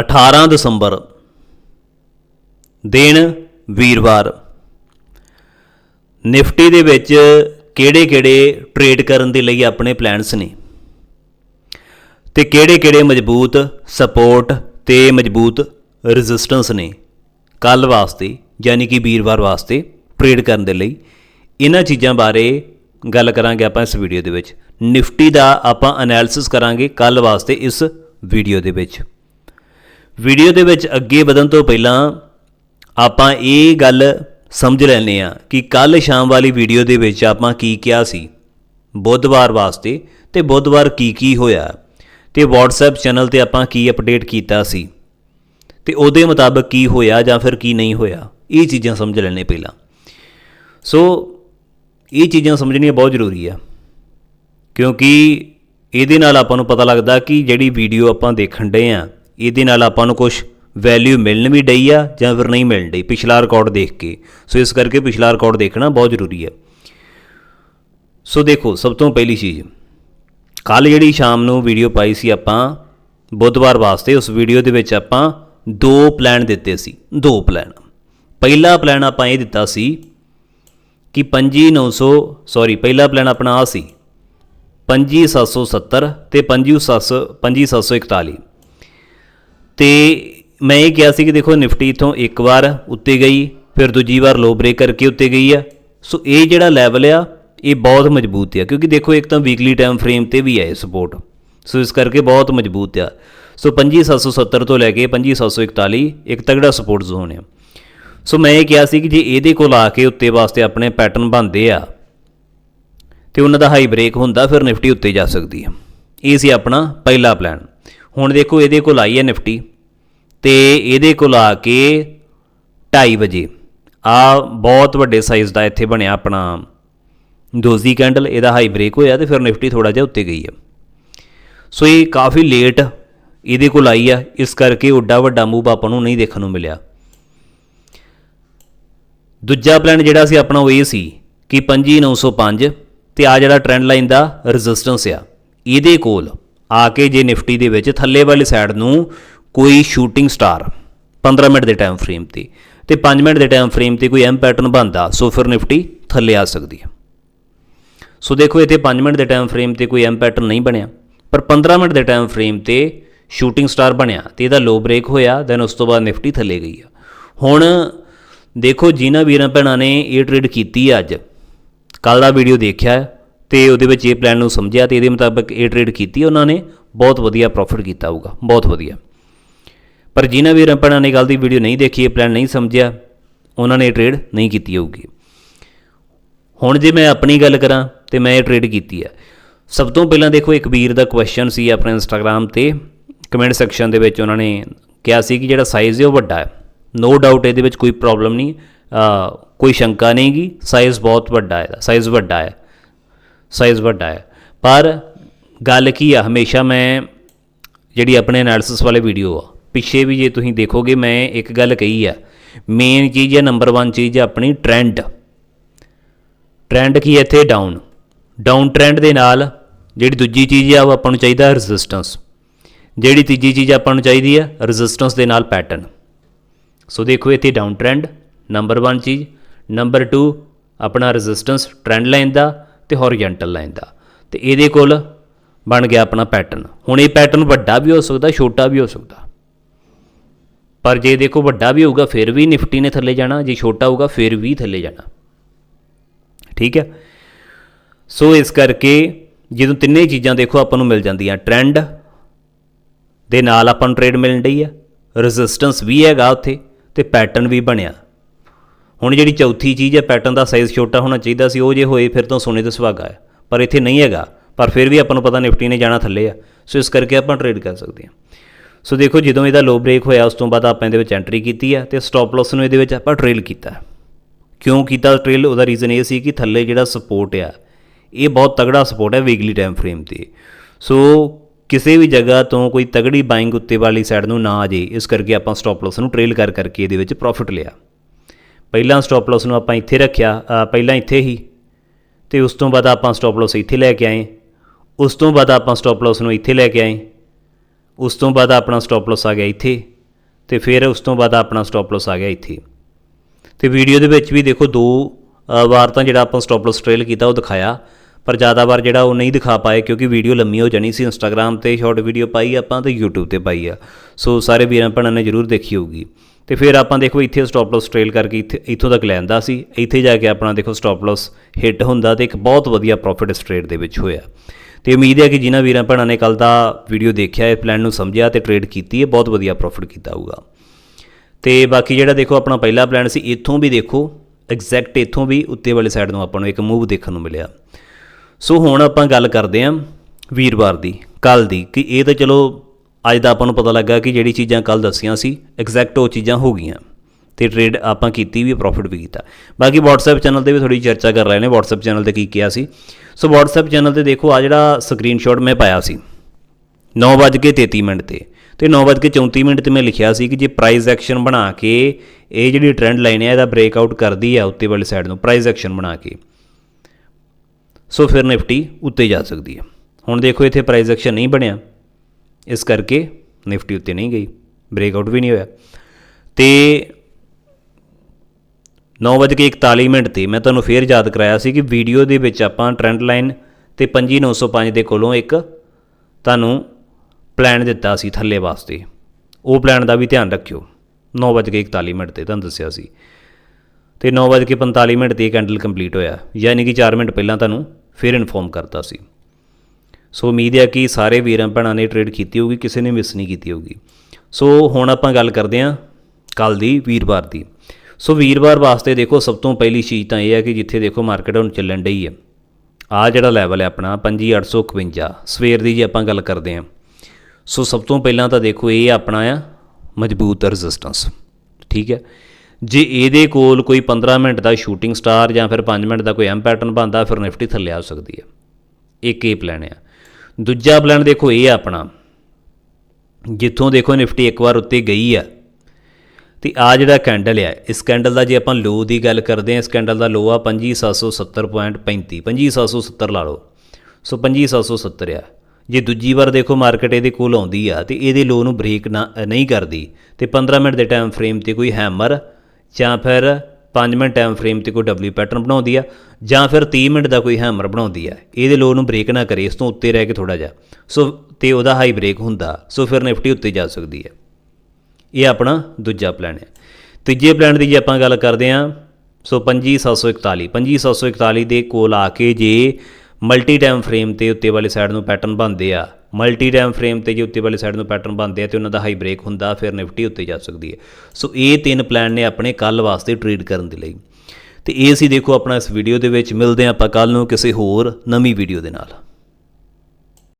18 ਦਸੰਬਰ, ਦਿਨ ਵੀਰਵਾਰ। ਨਿਫਟੀ ਦੇ ਵਿੱਚ ਕਿਹੜੇ-ਕਿਹੜੇ ਟ੍ਰੇਡ ਕਰਨ ਦੇ ਲਈ ਆਪਣੇ ਪਲਾਨਸ ਨੇ? ਤੇ ਕਿਹੜੇ-ਕਿਹੜੇ ਮਜ਼ਬੂਤ ਸਪੋਰਟ ਤੇ ਮਜ਼ਬੂਤ ਰੈਜ਼ਿਸਟੈਂਸ ਨੇ? ਕੱਲ ਵਾਸਤੇ, ਯਾਨੀ ਕਿ ਵੀਰਵਾਰ ਵਾਸਤੇ ਟ੍ਰੇਡ ਕਰਨ ਦੇ ਲਈ ਇਹਨਾਂ ਚੀਜ਼ਾਂ ਬਾਰੇ ਗੱਲ ਕਰਾਂਗੇ ਆਪਾਂ ਇਸ ਵੀਡੀਓ ਦੇ ਵਿੱਚ। ਨਿਫਟੀ ਦਾ ਆਪਾਂ ਐਨਾਲਿਸਿਸ ਕਰਾਂਗੇ ਕੱਲ ਵਾਸਤੇ ਇਸ ਵੀਡੀਓ ਦੇ ਵਿੱਚ। ਵੀਡੀਓ ਦੇ ਵਿੱਚ ਅੱਗੇ ਵਧਣ ਤੋਂ ਪਹਿਲਾਂ ਆਪਾਂ ਇਹ ਗੱਲ ਸਮਝ ਲੈਂਦੇ ਆ ਕਿ ਕੱਲ ਸ਼ਾਮ ਵਾਲੀ ਵੀਡੀਓ ਦੇ ਵਿੱਚ ਆਪਾਂ ਕੀ ਕਿਹਾ ਸੀ। ਬੁੱਧਵਾਰ ਵਾਸਤੇ ਤੇ ਬੁੱਧਵਾਰ ਕੀ ਕੀ ਹੋਇਆ ਤੇ WhatsApp ਚੈਨਲ ਤੇ ਆਪਾਂ ਕੀ ਅਪਡੇਟ ਕੀਤਾ ਸੀ ਤੇ ਉਹਦੇ ਮੁਤਾਬਕ ਕੀ ਹੋਇਆ ਜਾਂ ਫਿਰ ਕੀ ਨਹੀਂ ਹੋਇਆ, ਇਹ ਚੀਜ਼ਾਂ ਸਮਝ ਲੈਣੇ ਪਹਿਲਾਂ। ਸੋ ਇਹ ਚੀਜ਼ਾਂ ਸਮਝਣੀਆਂ ਬਹੁਤ ਜ਼ਰੂਰੀ ਆ, ਕਿਉਂਕਿ ਇਹਦੇ ਨਾਲ ਆਪਾਂ ਨੂੰ ਪਤਾ ਲੱਗਦਾ ਕਿ ਜਿਹੜੀ ਵੀਡੀਓ ਆਪਾਂ ਦੇਖਣ ਡਏ ਆ ਇਹਦੇ ਨਾਲ ਆਪਾਂ ਨੂੰ ਕੁਝ ਵੈਲਿਊ ਮਿਲਣ ਵੀ ਡਈ ਆ ਜਾਂ ਫਿਰ ਨਹੀਂ ਮਿਲਣ ਡਈ, ਪਿਛਲਾ ਰਿਕਾਰਡ ਦੇਖ ਕੇ। ਸੋ ਇਸ ਕਰਕੇ ਪਿਛਲਾ ਰਿਕਾਰਡ ਦੇਖਣਾ ਬਹੁਤ ਜ਼ਰੂਰੀ ਹੈ ਸੋ ਦੇਖੋ, ਸਭ ਤੋਂ ਪਹਿਲੀ ਚੀਜ਼ ਕੱਲ ਜਿਹੜੀ ਸ਼ਾਮ ਨੂੰ ਵੀਡੀਓ ਪਾਈ ਸੀ ਆਪਾਂ, ਬੁੱਧਵਾਰ ਵਾਸਤੇ, ਉਸ ਵੀਡੀਓ ਦੇ ਵਿੱਚ ਆਪਾਂ ਦੋ ਪਲਾਨ ਦਿੱਤੇ ਸੀ, ਦੋ ਪਲਾਨ ਪਹਿਲਾ ਪਲਾਨ ਆਪਾਂ ਇਹ ਦਿੱਤਾ ਸੀ ਕਿ 25900 ਸੌਰੀ ਪਹਿਲਾ ਪਲਾਨ ਆਪਣਾ ਆ ਸੀ 25770 ਤੇ 25700 25741 ਤੇ ਮੈਂ ਇਹ ਕਿਹਾ ਸੀ ਕਿ ਦੇਖੋ, ਨਿਫਟੀ ਇਥੋਂ ਇੱਕ ਵਾਰ ਉੱਤੇ ਗਈ, ਫਿਰ ਦੂਜੀ ਵਾਰ ਲੋ ਬ੍ਰੇਕ ਕਰਕੇ ਉੱਤੇ ਗਈ ਆ। ਸੋ ਇਹ ਜਿਹੜਾ ਲੈਵਲ ਆ, ਇਹ ਬਹੁਤ ਮਜ਼ਬੂਤ ਆ, ਕਿਉਂਕਿ ਦੇਖੋ, ਇੱਕ ਤਾਂ ਵੀਕਲੀ ਟਾਈਮ ਫਰੇਮ ਤੇ ਵੀ ਹੈ ਇਹ ਸਪੋਰਟ ਸੋ ਇਸ ਕਰਕੇ ਬਹੁਤ ਮਜ਼ਬੂਤ ਆ। ਸੋ 25770 ਤੋਂ ਲੈ ਕੇ 25741 ਇੱਕ ਤਗੜਾ ਸਪੋਰਟ ਜ਼ੋਨ ਆ। ਸੋ ਮੈਂ ਇਹ ਕਿਹਾ ਸੀ ਕਿ ਜੇ ਇਹਦੇ ਕੋਲ ਆ ਕੇ ਉੱਤੇ ਵਾਸਤੇ ਆਪਣੇ ਪੈਟਰਨ ਬਣਦੇ ਆ, ਤੇ ਉਹਨਾਂ ਦਾ ਹਾਈ ਬ੍ਰੇਕ ਹੁੰਦਾ, ਫਿਰ ਨਿਫਟੀ ਉੱਤੇ ਜਾ ਸਕਦੀ ਹੈ ਇਹ ਸੀ ਆਪਣਾ ਪਹਿਲਾ ਪਲਾਨ ਹੁਣ ਦੇਖੋ ਇਹਦੇ ਕੋਲ ਆਈ ਹੈ ਨਿਫਟੀ ਤੇ ਇਹਦੇ ਕੋਲ ਆ ਕੇ 2:30 ਵਜੇ। ਆ ਬਹੁਤ ਵੱਡੇ ਸਾਈਜ਼ ਦਾ ਇੱਥੇ ਬਣਿਆ ਆਪਣਾ ਦੋਜ਼ੀ ਕੈਂਡਲ ਇਹਦਾ ਹਾਈ ਬ੍ਰੇਕ ਹੋਇਆ ਤੇ ਫਿਰ ਨਿਫਟੀ ਥੋੜਾ ਜਿਹਾ ਉੱਤੇ ਗਈ ਹੈ ਸੋ ਇਹ ਕਾਫੀ ਲੇਟ ਇਹਦੇ ਕੋਲ ਆਈ ਆ, ਇਸ ਕਰਕੇ ਉੱਡਾ ਵੱਡਾ ਮੂਵ ਆਪਾਂ ਨੂੰ ਨਹੀਂ ਦੇਖਣ ਨੂੰ ਮਿਲਿਆ। ਦੂਜਾ ਪਲਾਨ ਜਿਹੜਾ ਸੀ ਆਪਣਾ ਉਹ ਇਹ ਸੀ ਕਿ 25905 ਤੇ ਆ ਜਿਹੜਾ ਟ੍ਰੈਂਡ ਲਾਈਨ ਦਾ ਰੈਜ਼ਿਸਟੈਂਸ ਆ, ਇਹਦੇ ਕੋਲ ਆ ਕੇ ਜੇ ਨਿਫਟੀ ਦੇ ਵਿੱਚ ਥੱਲੇ ਵਾਲੀ ਸਾਈਡ ਨੂੰ ਕੋਈ ਸ਼ੂਟਿੰਗ ਸਟਾਰ 15 ਮਿੰਟ ਦੇ ਟਾਈਮ ਫਰੇਮ ਤੇ ਤੇ 5 ਮਿੰਟ ਦੇ ਟਾਈਮ ਫਰੇਮ ਤੇ ਕੋਈ ਐਮ ਪੈਟਰਨ ਬਣਦਾ, ਸੋ ਫਿਰ ਨਿਫਟੀ ਥੱਲੇ ਆ ਸਕਦੀ ਹੈ। ਸੋ ਦੇਖੋ, ਇੱਥੇ 5 ਮਿੰਟ ਦੇ ਟਾਈਮ ਫਰੇਮ ਤੇ ਕੋਈ ਐਮ ਪੈਟਰਨ ਨਹੀਂ ਬਣਿਆ, ਪਰ 15 ਮਿੰਟ ਦੇ ਟਾਈਮ ਫਰੇਮ ਤੇ ਸ਼ੂਟਿੰਗ ਸਟਾਰ ਬਣਿਆ, ਤੇ ਇਹਦਾ ਲੋ ਬ੍ਰੇਕ ਹੋਇਆ ਦੈਨ ਉਸ ਤੋਂ ਬਾਅਦ ਨਿਫਟੀ ਥੱਲੇ ਗਈ ਆ। ਹੁਣ ਦੇਖੋ ਜਿਨ੍ਹਾਂ ਵੀਰਾਂ ਭੈਣਾਂ ਨੇ ਇਹ ਟ੍ਰੇਡ ਕੀਤੀ ਆ ਅੱਜ। ਕੱਲ ਦਾ ਵੀਡੀਓ ਦੇਖਿਆ ਤੇ ਉਹਦੇ ਵਿੱਚ ਇਹ ਪਲਾਨ ਨੂੰ ਸਮਝਿਆ ਤੇ ਇਹਦੇ ਮੁਤਾਬਕ ਇਹ ਟ੍ਰੇਡ ਕੀਤੀ ਉਹਨਾਂ ਨੇ। ਬਹੁਤ ਵਧੀਆ ਪ੍ਰੋਫਿਟ ਕੀਤਾ ਹੋਊਗਾ। ਬਹੁਤ ਵਧੀਆ। ਪਰ ਜਿਨ੍ਹਾਂ ਵੀਰਾਂ ਭੈਣਾਂ ਨੇ ਕੱਲ ਦੀ ਵੀਡੀਓ ਨਹੀਂ ਦੇਖੀ, ਇਹ ਪਲਾਨ ਨਹੀਂ ਸਮਝਿਆ। ਉਹਨਾਂ ਨੇ ਇਹ ਟ੍ਰੇਡ ਨਹੀਂ ਕੀਤੀ ਹੋਊਗੀ। ਹੁਣ ਜੇ ਮੈਂ ਆਪਣੀ ਗੱਲ ਕਰਾਂ ਤੇ ਮੈਂ ਇਹ ਟ੍ਰੇਡ ਕੀਤੀ ਹੈ। ਸਭ ਤੋਂ ਪਹਿਲਾਂ ਦੇਖੋ, ਇੱਕ ਵੀਰ ਦਾ ਕੁਐਸਚਨ ਸੀ ਆਪਣੇ ਇੰਸਟਾਗ੍ਰam ਤੇ। ਕਮੈਂਟ ਸੈਕਸ਼ਨ ਦੇ ਵਿੱਚ ਉਹਨਾਂ ਨੇ ਕਿਹਾ ਸੀ ਕਿ ਜਿਹੜਾ ਸਾਈਜ਼ ਹੈ ਉਹ ਵੱਡਾ ਹੈ। ਨੋ ਡਾਊਟ ਇਹਦੇ ਵਿੱਚ ਕੋਈ ਪ੍ਰੋਬਲਮ ਨਹੀਂ। ਕੋਈ ਸ਼ੰਕਾ ਨਹੀਂਗੀ। ਸਾਈਜ਼ ਬਹੁਤ ਵੱਡਾ ਹੈ ਸਾਈਜ਼ ਵੱਡਾ ਹੈ। ਸਾਈਜ਼ ਵੱਡਾ ਹੈ। ਪਰ ਗੱਲ ਕੀ ਆ, ਹਮੇਸ਼ਾ ਮੈਂ ਜਿਹੜੀ ਆਪਣੇ ਐਨਾਲਿਸਿਸ ਵਾਲੇ ਵੀਡੀਓ ਆ, ਪਿੱਛੇ ਵੀ ਜੇ ਤੁਸੀਂ ਦੇਖੋਗੇ ਮੈਂ ਇੱਕ ਗੱਲ ਕਹੀ ਆ ਮੇਨ ਚੀਜ਼ ਹੈ ਨੰਬਰ 1 ਚੀਜ਼ ਹੈ ਆਪਣੀ ਟ੍ਰੈਂਡ ਟ੍ਰੈਂਡ ਕੀ ਹੈ ਇੱਥੇ? ਡਾਊਨ ਡਾਊਨ ਟ੍ਰੈਂਡ ਦੇ ਨਾਲ ਜਿਹੜੀ ਦੂਜੀ ਚੀਜ਼ ਆ, ਉਹ ਆਪਾਂ ਨੂੰ ਚਾਹੀਦਾ ਹੈ ਰੈਜ਼ਿਸਟੈਂਸ ਜਿਹੜੀ ਤੀਜੀ ਚੀਜ਼ ਆਪਾਂ ਨੂੰ ਚਾਹੀਦੀ ਆ ਰੈਜ਼ਿਸਟੈਂਸ ਦੇ ਨਾਲ ਪੈਟਰਨ ਸੋ ਦੇਖੋ ਇੱਥੇ ਡਾਊਨ ਟ੍ਰੈਂਡ ਨੰਬਰ 1 ਚੀਜ਼। ਨੰਬਰ 2 ਆਪਣਾ ਰੈਜ਼ਿਸਟੈਂਸ ਟ੍ਰੈਂਡ ਲਾਈਨ ਦਾ। ਤੇ ਹੌਰੀਜ਼ੌਂਟਲ ਲਾਈਨ ਦਾ। ਤੇ ਇਹਦੇ ਕੋਲ ਬਣ ਗਿਆ ਆਪਣਾ ਪੈਟਰਨ ਹੁਣ ਇਹ ਪੈਟਰਨ ਵੱਡਾ ਵੀ ਹੋ ਸਕਦਾ, ਛੋਟਾ ਵੀ ਹੋ ਸਕਦਾ। ਪਰ ਜੇ ਦੇਖੋ ਵੱਡਾ ਵੀ ਹੋਊਗਾ, ਫਿਰ ਵੀ ਨਿਫਟੀ ਨੇ ਥੱਲੇ ਜਾਣਾ। ਜੇ ਛੋਟਾ ਹੋਊਗਾ, ਫਿਰ ਵੀ ਥੱਲੇ ਜਾਣਾ। ਠੀਕ ਹੈ? ਸੋ ਇਸ ਕਰਕੇ ਜਦੋਂ ਤਿੰਨੇ ਚੀਜ਼ਾਂ ਦੇਖੋ ਆਪਾਂ ਨੂੰ ਮਿਲ ਜਾਂਦੀਆਂ। ਟ੍ਰੈਂਡ ਦੇ ਨਾਲ ਆਪਾਂ ਨੂੰ ਟ੍ਰੇਡ ਮਿਲਣ ਡਈ ਆ ਰੈਜ਼ਿਸਟੈਂਸ ਵੀ ਹੈਗਾ ਉੱਥੇ ਤੇ ਪੈਟਰਨ ਵੀ ਬਣਿਆ। ਹੁਣ ਜਿਹੜੀ ਚੌਥੀ ਚੀਜ਼ ਹੈ ਪੈਟਰਨ ਦਾ ਸਾਈਜ਼ ਛੋਟਾ ਹੋਣਾ ਚਾਹੀਦਾ ਸੀ, ਉਹ ਜੇ ਹੋਏ ਫਿਰ ਤਾਂ ਸੋਨੇ ਤੇ ਸੁਹਾਗਾ ਹੈ। ਪਰ ਇੱਥੇ ਨਹੀਂ ਹੈਗਾ, ਪਰ ਫਿਰ ਵੀ ਆਪਾਂ ਨੂੰ ਪਤਾ ਨਿਫਟੀ ਨੇ ਜਾਣਾ ਥੱਲੇ ਆ। ਸੋ ਇਸ ਕਰਕੇ ਆਪਾਂ ਟ੍ਰੇਡ ਕਰ ਸਕਦੇ ਹਾਂ। ਸੋ ਦੇਖੋ, ਜਦੋਂ ਇਹਦਾ ਲੋ ਬ੍ਰੇਕ ਹੋਇਆ, ਉਸ ਤੋਂ ਬਾਅਦ ਆਪਾਂ ਇਹਦੇ ਵਿੱਚ ਐਂਟਰੀ ਕੀਤੀ ਆ ਤੇ ਸਟਾਪ ਲਾਸ ਨੂੰ ਇਹਦੇ ਵਿੱਚ ਆਪਾਂ ਟ੍ਰੇਲ ਕੀਤਾ। ਕਿਉਂ ਕੀਤਾ ਟ੍ਰੇਲ ਉਹਦਾ ਰੀਜ਼ਨ ਇਹ ਸੀ ਕਿ ਥੱਲੇ ਜਿਹੜਾ ਸਪੋਰਟ ਆ, ਇਹ ਬਹੁਤ ਤਗੜਾ ਸਪੋਰਟ ਹੈ ਵੀਕਲੀ ਟਾਈਮ ਫਰੇਮ ਤੇ। ਸੋ ਕਿਸੇ ਵੀ ਜਗ੍ਹਾ ਤੋਂ ਕੋਈ ਤਗੜੀ ਬਾਇੰਗ ਉੱਤੇ ਵਾਲੀ ਸਾਈਡ ਨੂੰ ਨਾ ਆ ਜੇ ਇਸ ਕਰਕੇ ਆਪਾਂ ਸਟਾਪ ਲਾਸ ਨੂੰ ਟ੍ਰੇਲ ਕਰ ਕਰਕੇ ਇਹਦੇ ਵਿੱਚ ਪ੍ਰੋਫਿਟ ਲਿਆ। ਪਹਿਲਾਂ ਸਟਾਪ ਲਾਸ ਨੂੰ ਆਪਾਂ ਇੱਥੇ ਰੱਖਿਆ ਪਹਿਲਾਂ ਇੱਥੇ ਹੀ, ਤੇ ਉਸ ਤੋਂ ਬਾਅਦ ਆਪਾਂ ਸਟਾਪ ਲਾਸ ਇੱਥੇ ਲੈ ਕੇ ਆਏ। ਉਸ ਤੋਂ ਬਾਅਦ ਆਪਾਂ ਸਟਾਪ ਲਾਸ ਨੂੰ ਇੱਥੇ ਲੈ ਕੇ ਆਏ। ਉਸ ਤੋਂ ਬਾਅਦ ਆਪਣਾ ਸਟਾਪ ਲਾਸ ਆ ਗਿਆ ਇੱਥੇ, ਤੇ ਫਿਰ ਉਸ ਤੋਂ ਬਾਅਦ ਆਪਣਾ ਸਟਾਪ ਲਾਸ ਆ ਗਿਆ ਇੱਥੇ। ਤੇ ਵੀਡੀਓ ਦੇ ਵਿੱਚ ਵੀ ਦੇਖੋ ਦੋ ਵਾਰ ਤਾਂ ਜਿਹੜਾ ਆਪਾਂ ਸਟਾਪ ਲਾਸ ਟ੍ਰੇਲ ਕੀਤਾ, ਉਹ ਦਿਖਾਇਆ, ਪਰ ਜ਼ਿਆਦਾ ਵਾਰ ਜਿਹੜਾ ਉਹ ਨਹੀਂ ਦਿਖਾ ਪਾਏ, ਕਿਉਂਕਿ ਵੀਡੀਓ ਲੰਮੀ ਹੋ ਜਾਣੀ ਸੀ ਇੰਸਟਾਗ੍ਰam ਤੇ ਸ਼ਾਰਟ ਵੀਡੀਓ ਪਾਈ ਆਪਾਂ ਤੇ YouTube ਤੇ ਪਾਈ ਆ। ਸੋ ਸਾਰੇ ਵੀਰਾਂ ਭੈਣਾਂ ਨੇ ਜਰੂਰ ਦੇਖੀ ਹੋਊਗੀ। ਤੇ ਫਿਰ ਆਪਾਂ ਦੇਖੋ ਇੱਥੇ ਸਟਾਪ ਲਾਸ ਟ੍ਰੇਲ ਕਰਕੇ ਇੱਥੇ ਇੱਥੋਂ ਤੱਕ ਲੈਂਦਾ ਸੀ। ਇੱਥੇ ਜਾ ਕੇ ਆਪਣਾ ਦੇਖੋ ਸਟਾਪ ਲਾਸ ਹਿੱਟ ਹੁੰਦਾ ਤੇ ਇੱਕ ਬਹੁਤ ਵਧੀਆ ਪ੍ਰੋਫਿਟ ਇਸ ਟ੍ਰੇਡ ਦੇ ਵਿੱਚ ਹੋਇਆ। ਤੇ ਉਮੀਦ ਹੈ ਕਿ ਜਿਨ੍ਹਾਂ ਵੀਰਾਂ ਭੈਣਾਂ ਨੇ ਕੱਲ ਦਾ ਵੀਡੀਓ ਦੇਖਿਆ ਇਹ ਪਲਾਨ ਨੂੰ ਸਮਝਿਆ ਤੇ ਟ੍ਰੇਡ ਕੀਤੀ ਹੈ, ਬਹੁਤ ਵਧੀਆ ਪ੍ਰੋਫਿਟ ਕੀਤਾ ਹੋਊਗਾ। ਤੇ ਬਾਕੀ ਜਿਹੜਾ ਦੇਖੋ ਆਪਣਾ ਪਹਿਲਾ ਪਲਾਨ ਸੀ, ਇੱਥੋਂ ਵੀ ਦੇਖੋ ਐਗਜ਼ੈਕਟ ਇੱਥੋਂ ਵੀ ਉੱਤੇ ਵਾਲੇ ਸਾਈਡ ਨੂੰ ਆਪਾਂ ਨੂੰ ਇੱਕ ਮੂਵ ਦੇਖਣ ਨੂੰ ਮਿਲਿਆ। ਸੋ ਹੁਣ ਆਪਾਂ ਗੱਲ ਕਰਦੇ ਹਾਂ ਵੀਰਵਾਰ ਦੀ ਕੱਲ ਦੀ, ਕਿ ਇਹ ਤਾਂ ਚਲੋ ਅੱਜ ਦਾ ਆਪਾਂ ਨੂੰ ਪਤਾ ਲੱਗਾ ਕਿ ਜਿਹੜੀ ਚੀਜ਼ਾਂ ਕੱਲ ਦੱਸੀਆਂ ਸੀ ਐਗਜ਼ੈਕਟ ਉਹ ਚੀਜ਼ਾਂ ਹੋ ਗਈਆਂ ਤੇ ਟ੍ਰੇਡ ਆਪਾਂ ਕੀਤੀ ਵੀ ਪ੍ਰੋਫਿਟ ਵੀ ਕੀਤਾ। ਬਾਕੀ WhatsApp ਚੈਨਲ ਤੇ ਵੀ ਥੋੜੀ ਚਰਚਾ ਕਰ ਰਹੇ ਨੇ, WhatsApp ਚੈਨਲ ਤੇ ਕੀ ਕਿਹਾ ਸੀ। ਸੋ WhatsApp ਚੈਨਲ ਤੇ ਦੇਖੋ ਆ ਜਿਹੜਾ ਸਕਰੀਨਸ਼ਾਟ ਮੈਂ ਪਾਇਆ ਸੀ 9:33 ਮਿੰਟ ਤੇ ਤੇ 9:34 ਮਿੰਟ ਤੇ ਮੈਂ ਲਿਖਿਆ ਸੀ ਕਿ ਜੇ ਪ੍ਰਾਈਸ ਐਕਸ਼ਨ ਬਣਾ ਕੇ ਇਹ ਜਿਹੜੀ ਟ੍ਰੈਂਡ ਲਾਈਨ ਹੈ, ਇਹਦਾ ਬ੍ਰੇਕ ਆਊਟ ਕਰਦੀ ਹੈ ਉੱਤੇ ਵਾਲੀ ਸਾਈਡ ਨੂੰ ਪ੍ਰਾਈਸ ਐਕਸ਼ਨ ਬਣਾ ਕੇ ਸੋ ਫਿਰ ਨਿਫਟੀ ਉੱਤੇ ਜਾ ਸਕਦੀ ਹੈ ਹੁਣ ਦੇਖੋ, ਇੱਥੇ ਪ੍ਰਾਈਸ ਐਕਸ਼ਨ ਨਹੀਂ ਬਣਿਆ। ਇਸ ਕਰਕੇ ਨਿਫਟੀ ਉੱਤੇ ਨਹੀਂ ਗਈ ਬ੍ਰੇਕਆਊਟ ਵੀ ਨਹੀਂ ਹੋਇਆ। ਤੇ 9:41 ਮਿੰਟ ਤੇ ਮੈਂ ਤੁਹਾਨੂੰ ਫੇਰ ਯਾਦ ਕਰਾਇਆ ਸੀ ਕਿ ਵੀਡੀਓ ਦੇ ਵਿੱਚ ਆਪਾਂ ਟ੍ਰੈਂਡ ਲਾਈਨ ਤੇ 25905 ਦੇ ਕੋਲੋਂ ਇੱਕ ਤੁਹਾਨੂੰ ਪਲਾਨ ਦਿੱਤਾ ਸੀ ਥੱਲੇ ਵਾਸਤੇ। ਉਹ ਪਲਾਨ ਦਾ ਵੀ ਧਿਆਨ ਰੱਖਿਓ। 9:41 ਮਿੰਟ ਤੇ ਤੁਹਾਨੂੰ ਦੱਸਿਆ ਸੀ। ਤੇ 9:45 ਮਿੰਟ ਤੇ ਕੈਂਡਲ ਕੰਪਲੀਟ ਹੋਇਆ। ਯਾਨੀ ਕਿ 4 ਮਿੰਟ ਪਹਿਲਾਂ ਤੁਹਾਨੂੰ ਫਿਰ ਇਨਫੋਰਮ ਕਰਤਾ ਸੀ। ਸੋ ਉਮੀਦ ਹੈ ਕਿ ਸਾਰੇ ਵੀਰਾਂ ਭੈਣਾਂ ਨੇ ਟ੍ਰੇਡ ਕੀਤੀ ਹੋਊਗੀ ਕਿਸੇ ਨੇ ਮਿਸ ਨਹੀਂ ਕੀਤੀ ਹੋਊਗੀ ਸੋ ਹੁਣ ਆਪਾਂ ਗੱਲ ਕਰਦੇ ਹਾਂ ਕੱਲ ਦੀ ਵੀਰਵਾਰ ਦੀ ਸੋ ਵੀਰਵਾਰ ਵਾਸਤੇ ਦੇਖੋ ਸਭ ਤੋਂ ਪਹਿਲੀ ਚੀਜ਼ ਤਾਂ ਇਹ ਹੈ ਕਿ ਜਿੱਥੇ ਦੇਖੋ ਮਾਰਕੀਟ ਹੁਣ ਚੱਲਣ ਡਈ ਹੈ ਆ ਜਿਹੜਾ ਲੈਵਲ ਹੈ ਆਪਣਾ 5851 ਸਵੇਰ ਦੀ ਜੇ ਆਪਾਂ ਗੱਲ ਕਰਦੇ ਹਾਂ ਸੋ ਸਭ ਤੋਂ ਪਹਿਲਾਂ ਤਾਂ ਦੇਖੋ ਇਹ ਆਪਣਾ ਆ ਮਜ਼ਬੂਤ ਰੈਜ਼ਿਸਟੈਂਸ ਠੀਕ ਹੈ ਜੇ ਇਹਦੇ ਕੋਲ ਕੋਈ 15 ਮਿੰਟ ਦਾ ਸ਼ੂਟਿੰਗ ਸਟਾਰ ਜਾਂ ਫਿਰ 5 ਮਿੰਟ ਦਾ ਕੋਈ ਐਮ ਪੈਟਰਨ ਬਣਦਾ ਫਿਰ ਨਿਫਟੀ ਥੱਲੇ ਆ ਸਕਦੀ ਹੈ ਇਹ ਇਹ ਪਲਾਨ ਆ ਦੂਜਾ ਪਲਾਨ ਦੇਖੋ, ਇਹ ਆ ਆਪਣਾ। ਜਿੱਥੋਂ ਦੇਖੋ, ਨਿਫਟੀ ਇੱਕ ਵਾਰ ਉੱਤੇ ਗਈ ਆ। ਤੇ ਆ ਜਿਹੜਾ ਕੈਂਡਲ ਆ, ਇਸ ਕੈਂਡਲ ਦਾ ਜੇ ਆਪਾਂ ਲੋ ਦੀ ਗੱਲ ਕਰਦੇ ਹਾਂ, ਇਸ ਕੈਂਡਲ ਦਾ ਲੋ ਆ 5770.35 5770 ਲਾ ਲਓ। ਸੋ 5770 ਆ। ਜੇ ਦੂਜੀ ਵਾਰ ਦੇਖੋ, ਮਾਰਕੀਟ ਇਹਦੇ ਕੋਲ ਆਉਂਦੀ ਆ, ਤੇ ਇਹਦੇ ਲੋ ਨੂੰ ਬ੍ਰੇਕ ਨਾ ਨਹੀਂ ਕਰਦੀ। ਤੇ 15 ਮਿੰਟ ਦੇ ਟਾਈਮ ਫਰੇਮ ਤੇ ਕੋਈ ਹੈਮਰ ਜਾਂ ਫਿਰ 5 ਮਿੰਟ ਟਾਈਮ ਫਰੇਮ ਤੇ ਕੋਈ ਡਬਲਯੂ ਪੈਟਰਨ ਬਣਾਉਂਦੀ ਆ, ਜਾਂ ਫਿਰ 30 ਮਿੰਟ ਦਾ ਕੋਈ ਹੈਮਰ ਬਣਾਉਂਦੀ ਆ, ਇਹਦੇ ਲੋ ਨੂੰ ਬ੍ਰੇਕ ਨਾ ਕਰੇ, ਇਸ ਤੋਂ ਉੱਤੇ ਰਹਿ ਕੇ ਥੋੜਾ ਜਿਹਾ। ਸੋ, ਤੇ ਉਹਦਾ ਹਾਈ ਬ੍ਰੇਕ ਹੁੰਦਾ, ਸੋ ਫਿਰ ਨਿਫਟੀ ਉੱਤੇ ਜਾ ਸਕਦੀ ਹੈ ਇਹ ਆਪਣਾ ਦੂਜਾ ਪਲਾਨ ਹੈ ਤੀਜੇ ਪਲਾਨ ਦੀ ਜੇ ਆਪਾਂ ਗੱਲ ਕਰਦੇ ਹਾਂ ਸੋ 5741 5741 ਦੇ ਕੋਲ ਆ ਕੇ ਜੇ ਮਲਟੀ ਟਾਈਮ ਫਰੇਮ ਤੇ ਉੱਤੇ ਵਾਲੀ ਸਾਈਡ ਨੂੰ ਪੈਟਰਨ ਬਣਦੇ ਆ। ਮਲਟੀ ਟਾਈਮ ਫਰੇਮ ਤੇ ਜੇ ਉੱਤੇ ਵਾਲੀ ਸਾਈਡ ਨੂੰ ਪੈਟਰਨ ਬਣਦੇ ਆ ਤੇ ਉਹਨਾਂ ਦਾ ਹਾਈ ਬ੍ਰੇਕ ਹੁੰਦਾ, ਫਿਰ ਨਿਫਟੀ ਉੱਤੇ ਜਾ ਸਕਦੀ ਹੈ। ਸੋ ਇਹ ਤਿੰਨ ਪਲਾਨ ਨੇ ਆਪਣੇ ਕੱਲ ਵਾਸਤੇ ਟ੍ਰੇਡ ਕਰਨ ਦੇ ਲਈ। ਤੇ ਇਹ ਸੀ ਦੇਖੋ ਆਪਣਾ ਇਸ ਵੀਡੀਓ ਦੇ ਵਿੱਚ। ਮਿਲਦੇ ਹਾਂ ਆਪਾਂ ਕੱਲ ਨੂੰ ਕਿਸੇ ਹੋਰ ਨਵੀਂ ਵੀਡੀਓ ਦੇ ਨਾਲ।